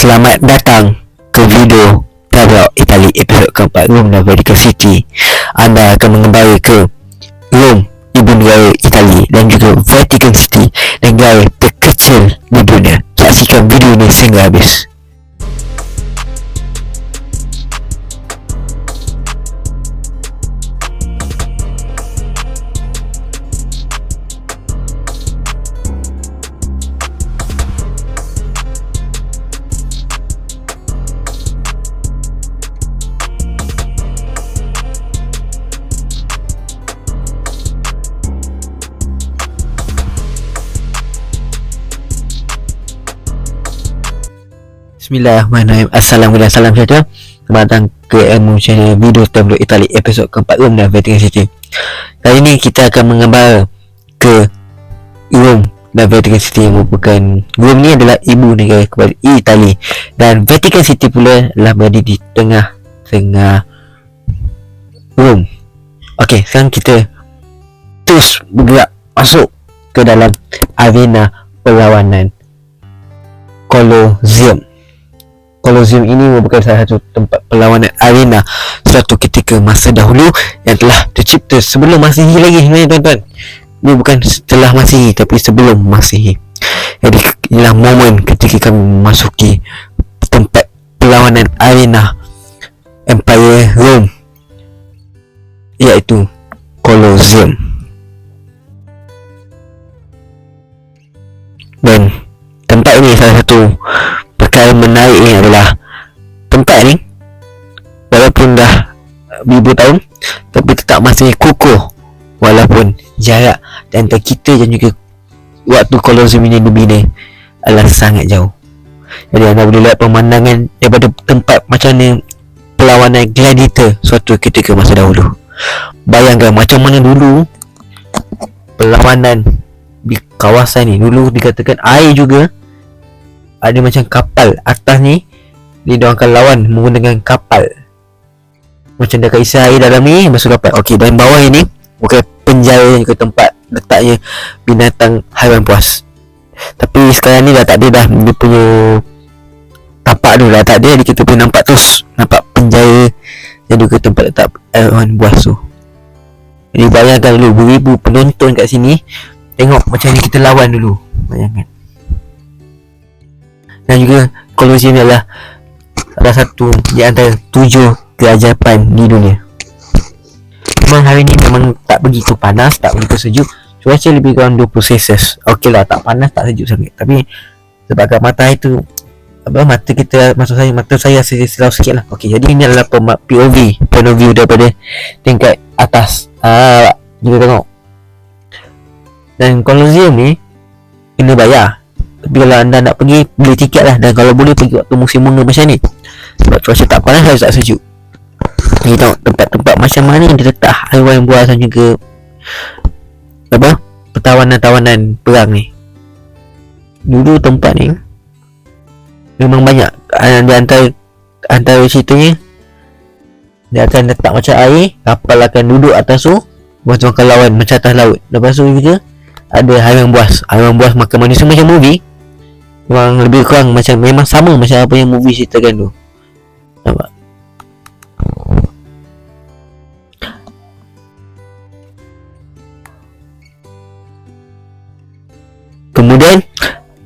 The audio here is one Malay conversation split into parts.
Selamat datang ke video Tabrak Itali episod keempat Rome dan Vatican City Anda akan mengembali ke Rome, Ibu Negara Itali Dan juga Vatican City Negara terkecil di dunia. Saksikan video ini sehingga habis Bismillahirrahmanirrahim. Assalamualaikum Salam sejahtera Selamat datang ke ilmu channel video tabloid Itali episod keempat Rome dan Vatican City Kali ini kita akan mengambil ke Rome dan Vatican City yang merupakan Rome ni adalah ibu negara kepada Itali. Dan Vatican City pula adalah berada di tengah-tengah Rome. Okey, sekarang kita terus bergerak masuk ke dalam arena perlawanan Colosseum Colosseum ini merupakan salah satu tempat perlawanan arena suatu ketika masa dahulu yang telah tercipta sebelum Masihi lagi sebenarnya tuan-tuan. Ini bukan setelah Masihi tapi sebelum Masihi. Jadi inilah momen ketika kami memasuki tempat perlawanan arena Empire Rome iaitu Colosseum. Dan tempat ini salah satu perkara menarik ni adalah tempat ni walaupun dah ribu tahun tapi tetap masih kukuh walaupun jarak antara kita dan juga waktu Colosseum ini dibina adalah sangat jauh. Jadi anda boleh lihat pemandangan daripada tempat macam ni perlawanan gladiator suatu ketika masa dahulu. Bayangkan macam mana dulu perlawanan di kawasan ni. Dulu dikatakan air juga ada macam kapal atas ni dia orang akan lawan menggunakan kapal. Macam dah isi air dalam ni masuk kapal. Okey dan bawah ini bukan penjara ke tempat letaknya binatang haiwan puas. Tapi sekarang ni dah tak ada dah dia punya tapak tu dah tak ada jadi kita boleh nampak terus. Nampak penjara yang juga tempat letak haiwan puas tu. Jadi bayangkan dulu beribu penonton kat sini tengok macam ni kita lawan dulu. Bayangkan dan juga Colosseum adalah salah satu di antara tujuh keajaiban di dunia. Memang hari ni memang tak begitu panas, tak begitu sejuk. Cuaca lebih kurang 20 Celsius. Okeylah, tak panas, tak sejuk sangat. Tapi sebabkan matahari tu apa mata kita maksud saya mata saya silau sikit lah ok jadi ini adalah POV point of view daripada tingkat atas ah, kita tengok dan Colosseum ni kena bayar tapi kalau anda nak pergi Beli tiket lah. Dan kalau boleh pergi waktu musim bunga macam ni. Sebab cuaca tak panas Harus tak sejuk. Kita tengok tempat-tempat macam mana Dia letak haiwan buas dan juga Apa? Pertawanan-tawanan perang ni. Dulu tempat ni Memang banyak. Di antara Antara ceritanya Dia akan letak macam air Kapal akan duduk atas tu tu akan lawan macam atas laut. Lepas tu juga Ada haiwan buas. Haiwan buas makan manusia macam movie Memang lebih kurang macam memang sama macam apa yang movie ceritakan tu. Nampak? Kemudian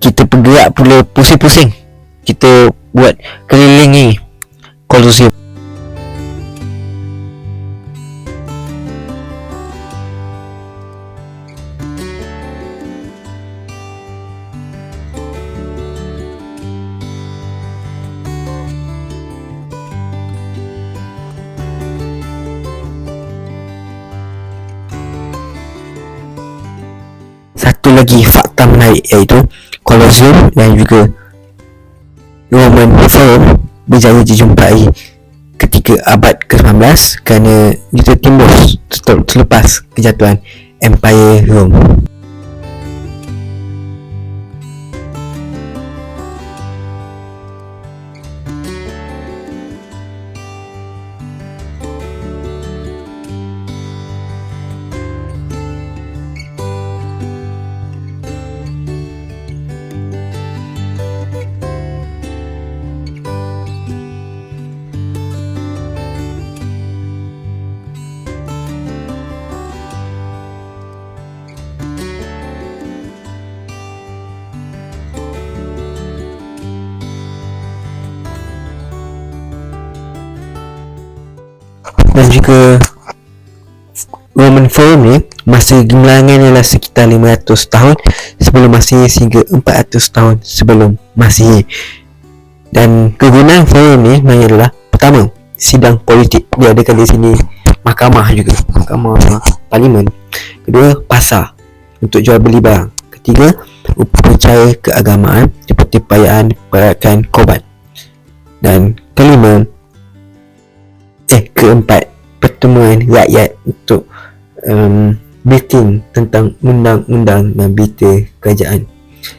kita bergerak pula pusing-pusing. Kita buat keliling ni. Colosseum. Menarik iaitu Colosseum dan juga Roman Forum berjaya dijumpai ketika abad ke-19 kerana itu timbul selepas kejatuhan Empire Rome. Juga Roman Forum ni masa gemerlangan ialah sekitar 500 tahun sebelum Masihi sehingga 400 tahun sebelum Masihi. Dan kegunaan forum ni sebenarnya adalah pertama, sidang politik diadakan di sini mahkamah juga, mahkamah parlimen. Kedua, pasar untuk jual beli barang. Ketiga, upacara keagamaan seperti perayaan perayaan korban. Dan kelima, eh keempat, pertemuan rakyat untuk um, meeting tentang undang-undang dan berita kerajaan.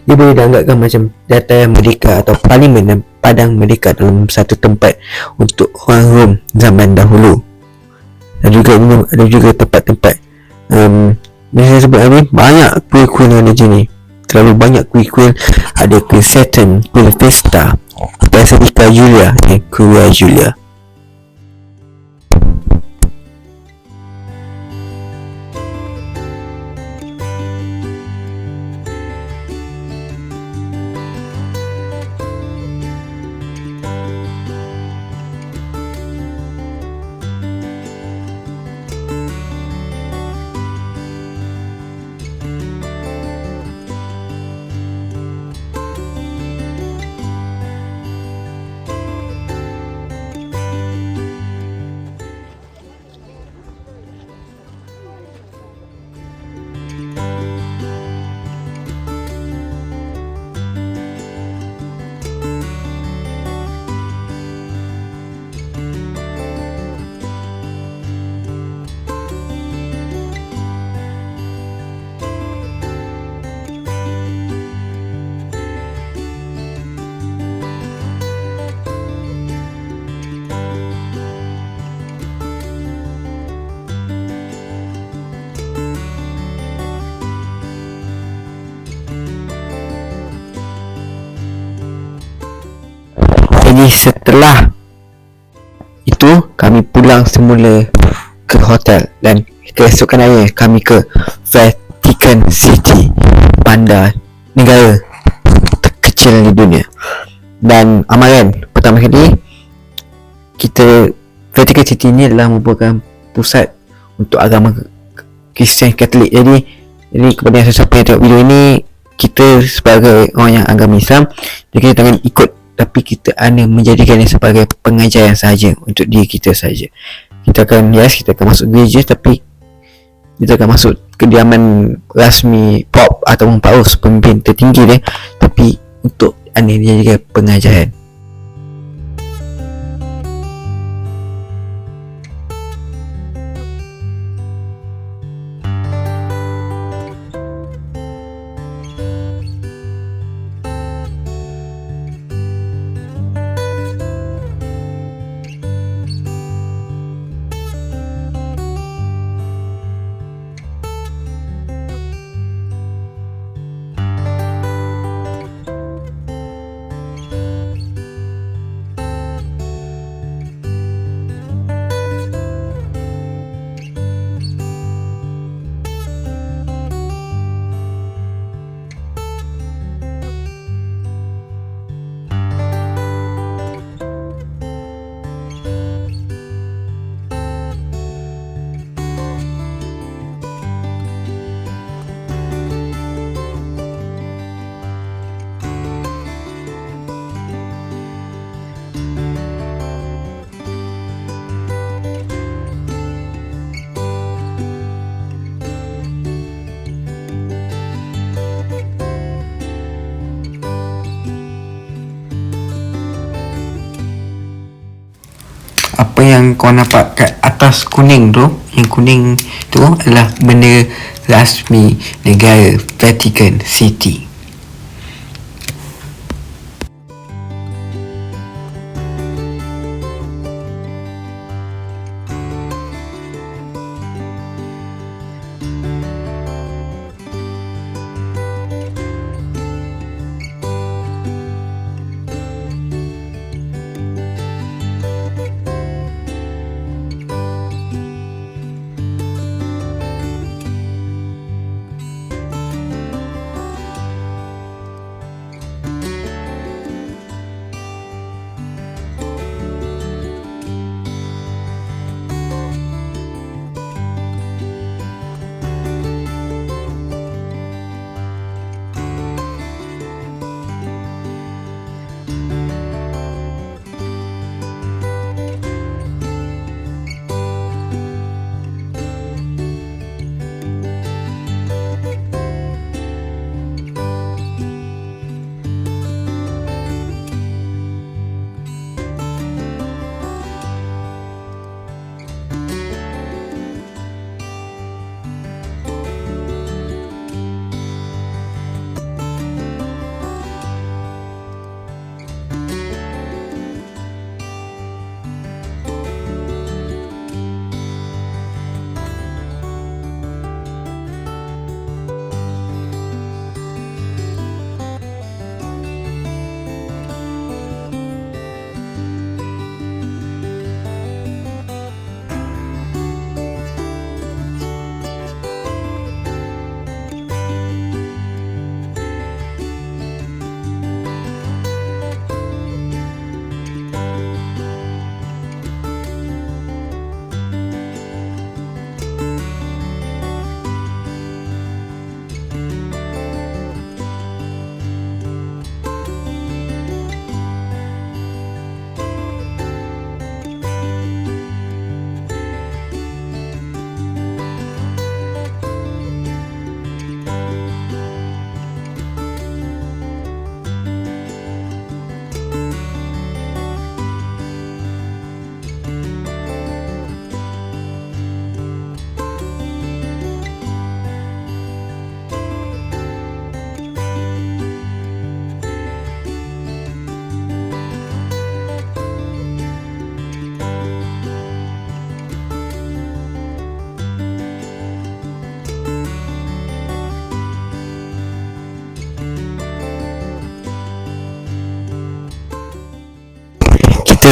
Dia boleh dianggapkan macam data merdeka atau parlimen dan padang merdeka dalam satu tempat untuk orang Rom zaman dahulu. Dan juga ada juga tempat-tempat um, Biasa sebut ni banyak kuil-kuil yang ada sini. Terlalu banyak kuil-kuil ada kuil Saturn, kuil Vesta, Basilica Julia dan Curia Julia. Jadi setelah itu kami pulang semula ke hotel dan keesokan harinya kami ke Vatican City bandar negara terkecil di dunia. Dan amalan pertama kali kita Vatican City ni adalah merupakan pusat untuk agama Kristian Katolik. Jadi jadi kepada sesiapa yang tengok video ini kita sebagai orang yang agama Islam jadi kita jangan ikut tapi kita hanya menjadikannya sebagai pengajaran sahaja untuk diri kita saja. Kita akan yes kita akan masuk gereja tapi kita akan masuk kediaman rasmi pop ataupun paus pemimpin tertinggi dia tapi untuk hanya menjadikan pengajaran. Yang kau nampak kat atas kuning tu yang kuning tu adalah bendera rasmi negara Vatican City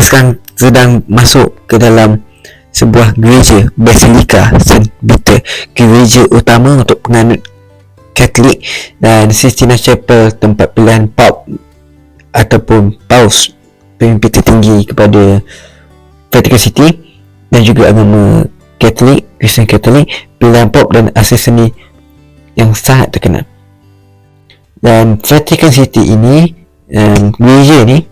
sekarang sedang masuk ke dalam sebuah gereja Basilica St. Peter gereja utama untuk penganut Katolik dan Sistina Chapel tempat pilihan Pope ataupun Paus pemimpin tertinggi kepada Vatican City dan juga agama Katolik, Kristen Katolik, pilihan Pope dan asesini yang sangat terkenal. Dan Vatican City ini um, gereja ni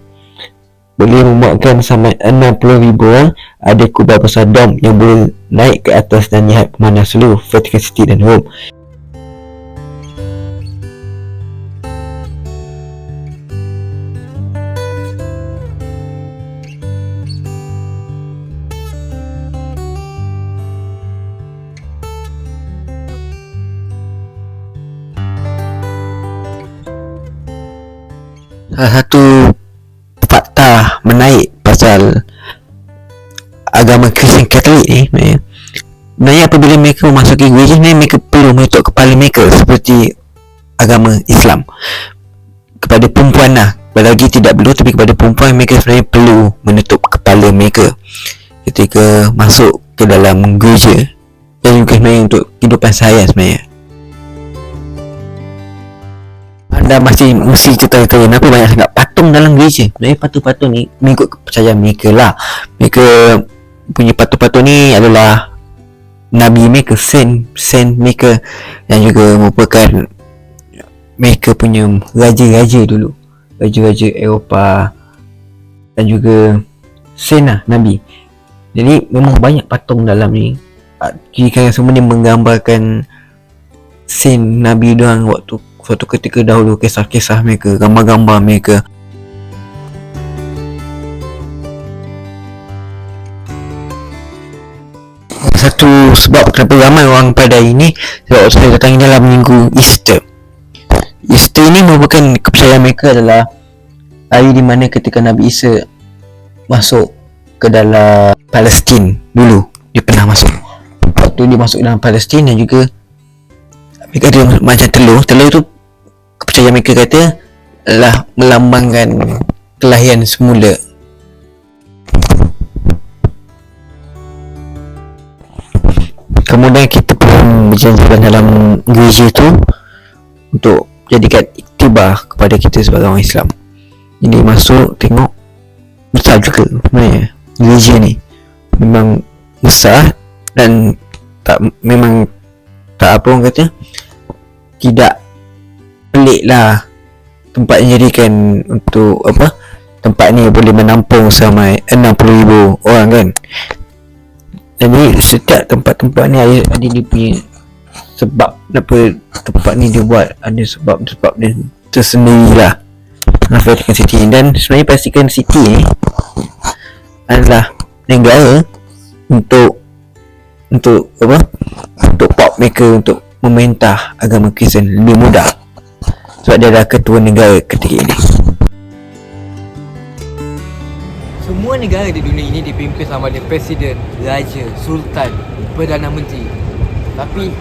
boleh memuatkan sampai 60,000 orang ada kubah besar dom yang boleh naik ke atas dan lihat pemandangan seluruh Vatican City dan Rome salah satu menaik pasal agama Kristian Katolik ni sebenarnya apabila mereka memasuki gereja ni mereka perlu menutup kepala mereka seperti agama Islam. Kepada perempuan lah. Lagi tidak perlu tapi kepada perempuan mereka sebenarnya perlu menutup kepala mereka. Ketika masuk ke dalam gereja dan juga sebenarnya untuk kehidupan saya sebenarnya anda masih mesti kita tahu kenapa banyak sangat patung dalam gereja sebenarnya patung-patung ni mengikut kepercayaan mereka lah. Mereka punya patung-patung ni adalah Nabi mereka Saint Saint mereka. Yang juga merupakan mereka punya raja-raja dulu. Raja-raja Eropah dan juga Saint lah Nabi. Jadi memang banyak patung dalam ni. Kira semua ni menggambarkan Saint Nabi doang waktu suatu ketika dahulu kisah-kisah mereka, gambar-gambar mereka. Satu sebab kenapa ramai orang pada ini sebab saya datang dalam minggu Easter. Easter ini merupakan kepercayaan mereka adalah hari di mana ketika Nabi Isa masuk ke dalam Palestin dulu dia pernah masuk waktu dia masuk dalam Palestin dan juga mereka ada macam telur. Telur tu kepercayaan mereka kata adalah melambangkan kelahiran semula. Kemudian kita pun berjanjikan dalam gereja tu untuk jadikan iktibar kepada kita sebagai orang Islam. Jadi masuk tengok besar juga sebenarnya gereja ni. Memang besar dan tak memang tak apa orang kata tidak pelik lah tempat yang jadikan untuk apa tempat ni boleh menampung sampai 60,000 orang kan. Jadi setiap tempat-tempat ni ada, ada dia punya sebab kenapa tempat ni dia buat ada sebab-sebab dia tersendiri lah. Vatican City dan sebenarnya pastikan City ni adalah negara untuk untuk apa? Untuk pop mereka untuk memerintah agama Kristian lebih mudah. Sebab dia adalah ketua negara ketika ini. Semua negara di dunia ini dipimpin sama ada presiden, raja, sultan, perdana menteri. Tapi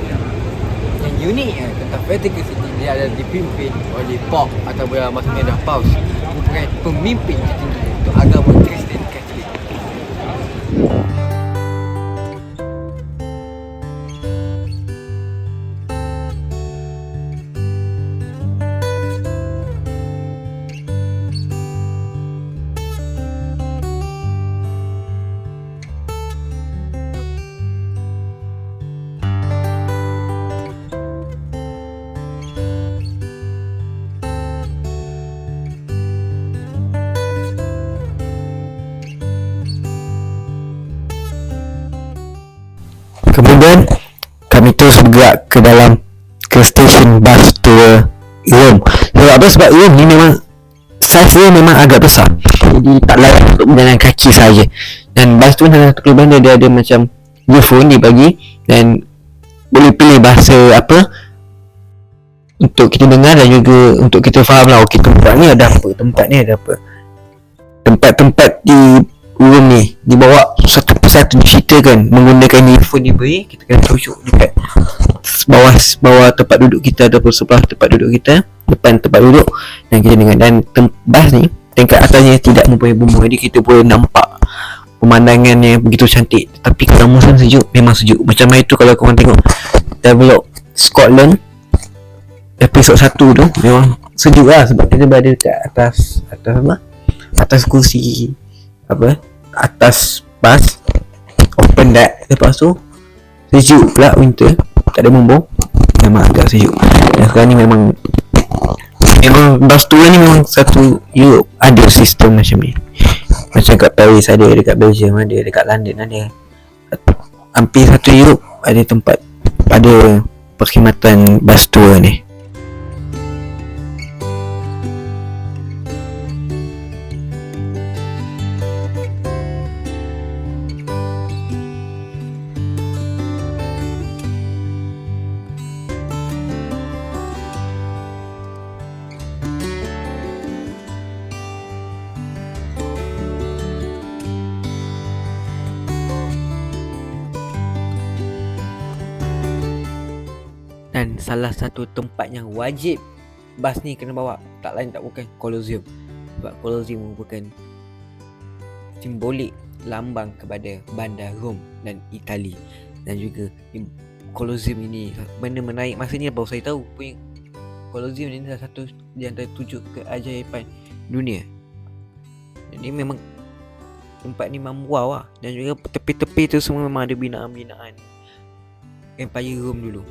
yang uniknya tentang Vatican City dia adalah dipimpin oleh Pop atau maksudnya dah Paus merupakan pemimpin tertinggi untuk agama Kristian Kemudian kami terus bergerak ke dalam ke stesen bus tour Rome. Sebab apa? Sebab Rome ni memang saiz dia memang agak besar. Jadi tak layak untuk berjalan kaki saja. Dan bus tu dalam satu kelebihan dia, dia ada macam earphone dia bagi dan boleh pilih bahasa apa untuk kita dengar dan juga untuk kita faham lah okey tempat ni ada apa tempat ni ada apa tempat-tempat di room ni dibawa satu persatu diceritakan menggunakan earphone ni beri kita kena tunjuk dekat bawah bawah tempat duduk kita ataupun sebelah tempat duduk kita depan tempat duduk. Dan kita dengar dan tem- bas ni tingkat atasnya tidak mempunyai bumbu. Jadi kita boleh nampak pemandangan yang begitu cantik. Tapi kalau musim sejuk memang sejuk. Macam itu kalau korang tengok Develop Scotland episod 1 tu memang sejuk lah sebab kita berada dekat atas atas apa? Atas kursi apa atas bas open deck lepas tu sejuk pula winter tak ada bumbu memang agak sejuk. Dan sekarang ni memang memang bas tua ni memang satu Europe ada sistem macam ni. Macam kat Paris ada dekat Belgium ada dekat London ada. Hampir satu Europe ada tempat pada perkhidmatan bas tua ni satu tempat yang wajib bas ni kena bawa. Tak lain tak bukan Colosseum. Sebab Colosseum merupakan simbolik lambang kepada bandar Rom dan Itali. Dan juga di Colosseum ini benda menarik masa ni baru saya tahu punya Colosseum ini salah satu di antara tujuh keajaiban dunia. Jadi memang tempat ni memang wow lah dan juga tepi-tepi tu semua memang ada binaan-binaan Empire Rome dulu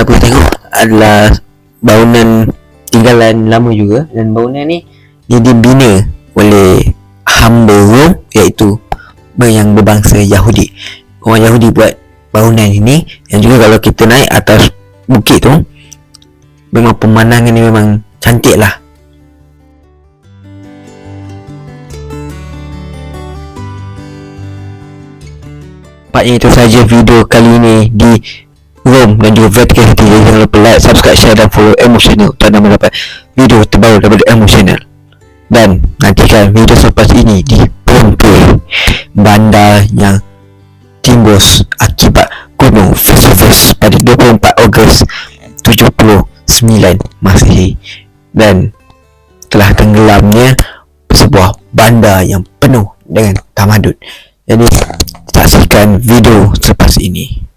aku tengok adalah bangunan tinggalan lama juga. Dan bangunan ni dia dibina oleh hamba Rom iaitu yang berbangsa Yahudi. Orang Yahudi buat bangunan ini. Dan juga kalau kita naik atas bukit tu memang pemandangan ni memang cantik lah. Nampaknya itu saja video kali ini di Rome dan juga Vatican City jangan lupa like, subscribe, share dan follow Emotional Untuk anda mendapat video terbaru daripada Emotional Dan nantikan video selepas ini di Pompeii Bandar yang timbus akibat gunung Vesuvius pada 24 Ogos 79 Masihi Dan telah tenggelamnya sebuah bandar yang penuh dengan tamadun. Jadi saksikan video selepas ini